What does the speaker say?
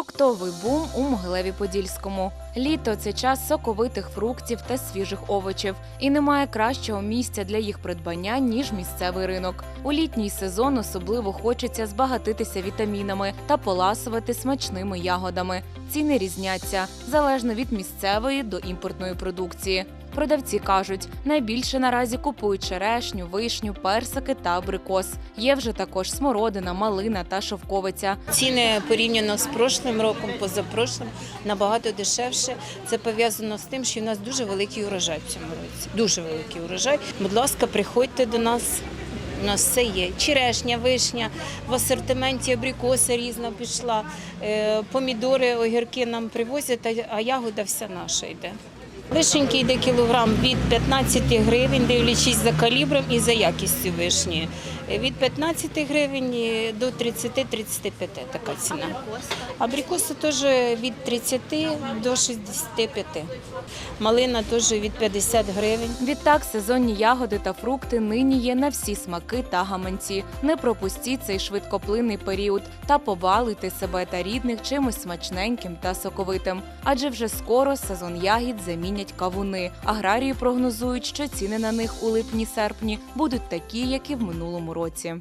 Фруктовий бум у Могилеві-Подільському. Літо це час соковитих фруктів та свіжих овочів, і немає кращого місця для їх придбання ніж місцевий ринок. У літній сезон особливо хочеться збагатитися вітамінами та поласувати смачними ягодами. Ціни різняться залежно від місцевої до імпортної продукції. Продавці кажуть, найбільше наразі купують черешню, вишню, персики та абрикос. Є вже також смородина, малина та шовковиця. Ціни порівняно з прошлим роком, позапрошлим, набагато дешевше. Це пов'язано з тим, що в нас дуже великий урожай в цьому році. Дуже великий урожай. Будь ласка, приходьте до нас. У нас все є. Черешня, вишня, в асортименті абрикоса різна пішла, е, помідори, огірки нам привозять, а ягода вся наша йде. Вишеньки йде кілограм від 15 гривень, дивлячись за калібром і за якістю вишні. Від 15 гривень до 30-35 така ціна. Абрикоси теж від 30 до 65. Малина теж від 50 гривень. Відтак, сезонні ягоди та фрукти нині є на всі смаки та гаманці. Не пропустіть цей швидкоплинний період та побалуйте себе та рідних чимось смачненьким та соковитим. Адже вже скоро сезон ягід замінять кавуни. Аграрії прогнозують, що ціни на них у липні-серпні будуть такі, як і в минулому році.